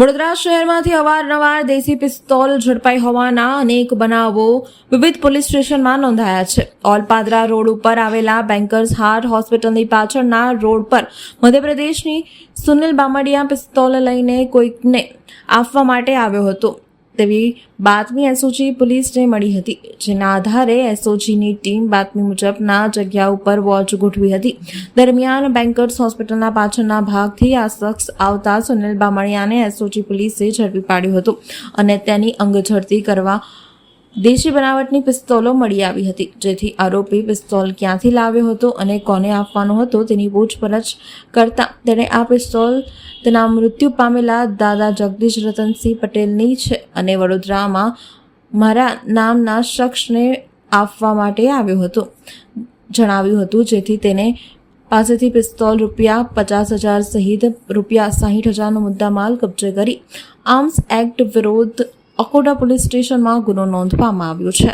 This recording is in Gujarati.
વડોદરા શહેરમાંથી અવારનવાર દેશી પિસ્તોલ ઝડપાઈ હોવાના અનેક બનાવો વિવિધ પોલીસ સ્ટેશનમાં નોંધાયા છે. ઓલપાદરા રોડ ઉપર આવેલા બેન્કર્સ હાર્ટ હોસ્પિટલની પાછળના રોડ પર મધ્યપ્રદેશની સુનિલ બામડિયા પિસ્તોલ લઈને કોઈકને આપવા માટે આવ્યો હતો. તેવી બાતમી એસઓજી પોલીસને મળી હતી, જેના આધારે એસઓજીની ટીમ બાતમી મુજબના જગ્યા ઉપર વોચ ગોઠવી હતી. દરમિયાન બેન્કર્સ હોસ્પિટલના પાછળના ભાગથી આ શખ્સ આવતા સુનિલ બામણિયાને એસઓજી પોલીસે ઝડપી પાડ્યો હતો અને તેની અંગઝડતી કરવા દેશી બનાવટની પિસ્તોલો મળી આવી હતી. જેથી આરોપી પિસ્તોલ ક્યાંથી લાવ્યો હતો અને કોને આપવાનો હતો તેની પૂછપરછ કરતા તેણે આ પિસ્તોલ તેના મૃત્યુ પામેલા દાદા જગદીશ રતનસિંહ પટેલની છે અને વડોદરામાં મારા નામના શખ્સને આપવા માટે આવ્યો હતો. જણાવ્યું હતું જેથી તેને પાસેથી પિસ્તોલ રૂપિયા પચાસ હજાર સહિત રૂપિયા સાહીઠ હજારનો મુદ્દામાલ કબજે કરી આર્મ્સ એક્ટ વિરોધ અકોટા પોલીસ સ્ટેશનમાં ગુનો નોંધવામાં આવ્યો છે.